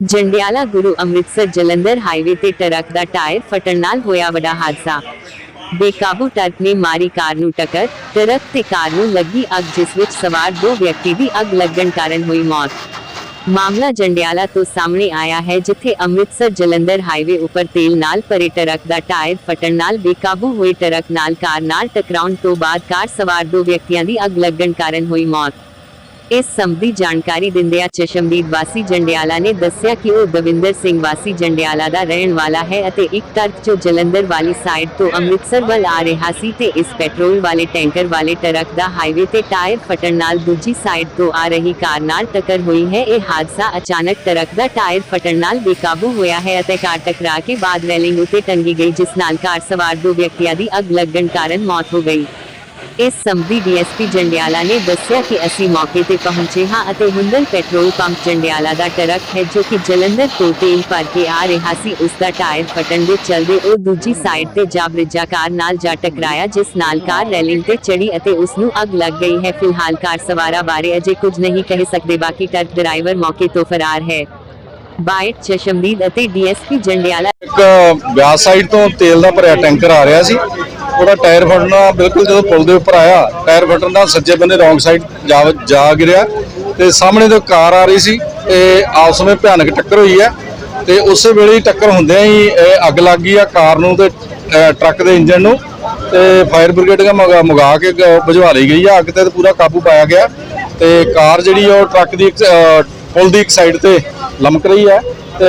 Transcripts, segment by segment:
Jandiala Guru Amritsar Jalandhar highway ਤੇ truck ਦਾ tyre ਫਟਣ ਨਾਲ ਹੋਇਆ ਵੱਡਾ ਹਾਦਸਾ। ਬੇਕਾਬੂ ਟਰੱਕ ਨੇ ਮਾਰੀ ਕਾਰ ਨੂੰ ਟੱਕਰ, ਟਰੱਕ ਤੇ ਕਾਰ ਨੂੰ ਲੱਗੀ ਅੱਗ, ਜਿਸ ਵਿੱਚ ਸਵਾਰ ਦੋ ਵਿਅਕਤੀ ਦੀ ਅੱਗ ਲੱਗਣ ਕਾਰਨ ਹੋਈ ਮੌਤ। ਮਾਮਲਾ ਜੰਡਿਆਲਾ ਤੋਂ ਸਾਹਮਣੇ ਆਇਆ ਹੈ, ਜਿੱਥੇ ਅੰਮ੍ਰਿਤਸਰ ਜਲੰਧਰ ਹਾਈਵੇ ਉੱਪਰ ਤੇਲ ਨਾਲ ਭਰੇ ਟਰੱਕ ਦਾ ਟਾਇਰ ਫਟਣ ਨਾਲ ਬੇਕਾਬੂ ਹੋਏ ਟਰੱਕ ਨਾਲ ਕਾਰ ਨਾਲ ਟਕਰਾਉਣ ਤੋਂ ਬਾਅਦ ਕਾਰ ਸਵਾਰ ਦੋ ਵਿਅਕਤੀਆਂ ਦੀ ਅੱਗ ਲੱਗਣ ਕਾਰਨ ਹੋਈ ਮੌਤ। ਇਸ ਸੰਬੰਧੀ ਜਾਣਕਾਰੀ ਦਿੰਦਿਆਂ ਚਸ਼ਮਦੀਦ ਵਾਸੀ ਜੰਡਿਆਲਾ ਨੇ ਦੱਸਿਆ ਕਿ ਉਹ ਦਵਿੰਦਰ ਸਿੰਘ ਵਾਸੀ ਜੰਡਿਆਲਾ ਦਾ ਰਹਿਣ ਵਾਲਾ ਹੈ ਅਤੇ ਇੱਕ ਟਰੱਕ ਜੋ ਜਲੰਧਰ ਵਾਲੀ ਸਾਈਡ ਤੋਂ ਅੰਮ੍ਰਿਤਸਰ ਵੱਲ ਆ ਰਿਹਾ ਸੀ ਤੇ ਇਸ ਪੈਟਰੋਲ ਵਾਲੇ ਟੈਂਕਰ ਵਾਲੇ ਟਰੱਕ ਦਾ ਹਾਈਵੇ ਤੇ ਟਾਇਰ ਫਟਣ ਨਾਲ ਦੂਜੀ ਸਾਈਡ ਤੋਂ ਆ ਰਹੀ ਕਾਰ ਨਾਲ ਟੱਕਰ ਹੋਈ ਹੈ। ਇਹ ਹਾਦਸਾ ਅਚਾਨਕ ਟਰੱਕ ਦਾ ਟਾਇਰ ਫਟਣ ਨਾਲ ਬੇਕਾਬੂ ਹੋਇਆ ਹੈ ਅਤੇ ਕਾਰ ਟਕਰਾ ਕੇ ਬਾਅਦ ਰੈਲਿੰਗ ਉਤੇ ਟੰਗੀ ਗਈ, ਜਿਸ ਨਾਲ ਕਾਰ ਸਵਾਰ ਦੋ ਵਿਅਕਤੀਆਂ ਦੀ ਅੱਗ ਲੱਗਣ ਕਾਰਨ ਮੌਤ ਹੋ ਗਈ। ਇਸ ਸੰਬੰਧੀ ਡੀਐਸਪੀ ਜੰਡਿਆਲਾ ਨੇ ਦੱਸਿਆ ਕਿ ਅਸੀਂ ਮੌਕੇ ਤੇ ਪਹੁੰਚੇ ਹਾਂ ਅਤੇ ਹੁੰਦਲ ਪੈਟਰੋਲ ਪੰਪ ਜੰਡਿਆਲਾ ਦਾ ਟਰੱਕ ਹੈ ਜੋ ਕਿ ਜਲੰਧਰ ਤੋਂ ਤੇਲ ਭਰ ਕੇ ਆ ਰਿਹਾ ਸੀ। ਉਸ ਦਾ ਟਾਇਰ ਫਟਣ ਦੇ ਚਲਦੇ ਉਹ ਦੂਜੀ ਸਾਈਡ ਤੇ ਜਾ ਬ੍ਰਿਜਾ ਕਾਰ ਨਾਲ ਜਾ ਟਕਰਾਇਆ, ਜਿਸ ਨਾਲ ਕਾਰ ਰੈਲਿੰਗ ਤੇ ਚੜੀ ਅਤੇ ਉਸ ਨੂੰ ਅੱਗ ਲੱਗ ਗਈ ਹੈ। ਫਿਲਹਾਲ ਕਾਰ ਸਵਾਰਾ ਬਾਰੇ ਅਜੇ ਕੁਝ ਨਹੀਂ ਕਹਿ ਸਕਦੇ, ਬਾਕੀ ਟਰੱਕ ਡਰਾਈਵਰ ਮੌਕੇ ਤੋਂ ਫਰਾਰ ਹੈ। ਬਾਈਟ ਚਸ਼ਮਦੀਦ ਅਤੇ ਡੀਐਸਪੀ ਜੰਡਿਆਲਾ ਇੱਕ ਬਿਆਸ ਸਾਈਡ ਤੋਂ ਤੇਲ ਦਾ ਭਰਿਆ ਟੈਂਕਰ ਆ ਰਿਹਾ ਸੀ। ਉਹਦਾ ਟਾਇਰ ਫਟਣਾ ਬਿਲਕੁਲ ਜਦੋਂ ਪੁਲ ਦੇ ਉੱਪਰ ਆਇਆ ਟਾਇਰ ਫਟਣ ਦਾ ਸੱਜੇ ਬੰਨੇ ਰੌਂਗ ਸਾਈਡ ਜਾ ਜਾ ਗਿਰਿਆ ਤੇ ਸਾਹਮਣੇ ਤੋਂ ਕਾਰ ਆ ਰਹੀ ਸੀ ਤੇ ਆਪਸ ਵਿੱਚ ਭਿਆਨਕ ਟੱਕਰ ਹੋਈ ਹੈ ਤੇ ਉਸੇ ਵੇਲੇ ਟੱਕਰ ਹੁੰਦਿਆਂ ਹੀ ਅੱਗ ਲੱਗ ਗਈ ਆ ਕਾਰ ਨੂੰ ਤੇ ਟਰੱਕ ਦੇ ਇੰਜਨ ਨੂੰ ਤੇ ਫਾਇਰ ਬ੍ਰਿਗੇਡ ਦਾ ਮੰਗਾ ਕੇ ਗ- ਬੁਝਵਾ ਲਈ ਗਈ ਆ ਅੱਗ ਤੇ ਪੂਰਾ ਕਾਬੂ ਪਾਇਆ ਗਿਆ ਤੇ ਕਾਰ ਜਿਹੜੀ ਆ ਉਹ ਟਰੱਕ ਦੀ ਇੱਕ, ਪੁਲ ਦੀ ਇੱਕ ਸਾਈਡ ਤੇ ਲਮਕ ਰਹੀ ਹੈ ਤੇ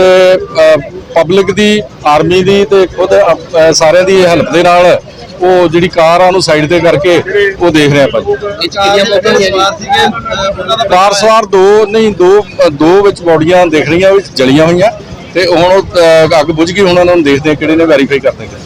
ਪਬਲਿਕ ਦੀ ਆਰਮੀ ਦੀ ਤੇ ਖੁਦ ਸਾਰਿਆਂ ਦੀ ਹੈਲਪ ਦੇ ਨਾਲ ਉਹ ਜਿਹੜੀ ਕਾਰ ਆ ਉਹਨੂੰ ਸਾਈਡ ਤੇ ਕਰਕੇ ਉਹ ਦੇਖ ਰਿਹਾ ਭਾਈ ਇਹ 'ਚ ਕਿੰਨੀਆਂ ਮੌਤਾਂ ਹੋਈਆਂ ਜੀ? ਕਾਰ ਸਵਾਰ ਦੋ ਨਹੀਂ ਦੋ ਦੋ ਵਿੱਚ ਬੋਡੀਆਂ ਦਿਖ ਰਹੀਆਂ ਵਿੱਚ ਜਲੀਆਂ ਹੋਈਆਂ। ਤੇ ਹੁਣ ਉਹ ਅੱਗ ਬੁਝ ਗਈ ਹੁਣ ਉਹਨਾਂ ਨੂੰ ਦੇਖਦੇ ਆ ਕਿਹੜੇ ਨੇ ਵੈਰੀਫਾਈ ਕਰਦੇ ਆ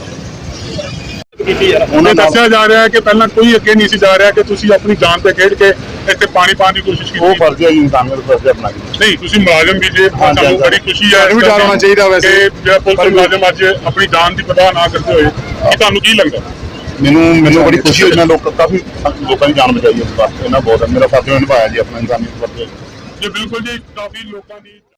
ਉਹਨੇ ਦੱਸਿਆ ਜਾ ਰਿਹਾ ਹੈ ਕਿ ਪਹਿਲਾਂ ਕੋਈ ਅੱਗੇ ਨਹੀਂ ਸੀ ਜਾ ਰਿਹਾ ਕਿ ਤੁਸੀਂ ਆਪਣੀ ਜਾਨ ਤੇ ਖੇਡ ਕੇ ਇੱਥੇ ਪਾਣੀ ਪਾਣ ਦੀ ਕੋਸ਼ਿਸ਼ ਕੀਤੀ। ਉਹ ਫਰਜ਼ ਹੈ ਜੀ ਦੇ ਫਰਜ਼ ਆਪਣਾ ਨਹੀਂ ਤੁਸੀਂ ਮੁਲਾਜ਼ਮ ਵੀ ਜੇ ਹਾਂਜੀ, ਸਾਨੂੰ ਹਾਂਜੀ। ਬੜੀ ਖੁਸ਼ੀ ਹੈ ਸਾਨੂੰ ਵੀ ਡਰ ਹੋਣਾ ਚਾਹੀਦਾ ਵੈਸੇ। ਕਿ ਜਿਹੜਾ ਪੁਲਿਸ ਮੁਲਾਜ਼ਮ ਅੱਜ ਆਪਣੀ ਜਾਨ ਦੀ ਪਰਵਾਹ ਨਾ ਕਰਦੇ ਹੋਏ ਕਿ ਤੁਹਾਨੂੰ ਕੀ ਲੱਗਦਾ? ਮੈਨੂੰ ਮੈਨੂੰ ਬੜੀ ਖੁਸ਼ੀ ਹੋਈ ਮੈਂ ਲੋਕ ਕਾਫੀ ਲੋਕਾਂ ਦੀ ਜਾਨ ਬਚਾਈ ਇਸ ਵਾਰ। ਇਹਨਾਂ ਬਹੁਤ ਮੇਰਾ ਫਰਜ਼ ਨਿਭਾਇਆ ਜੀ ਆਪਣਾ ਇਨਸਾਨੀ ਫਰਜ਼ ਜੇ ਬਿਲਕੁਲ ਜੀ ਕਾਫੀ ਲੋਕਾਂ ਦੀ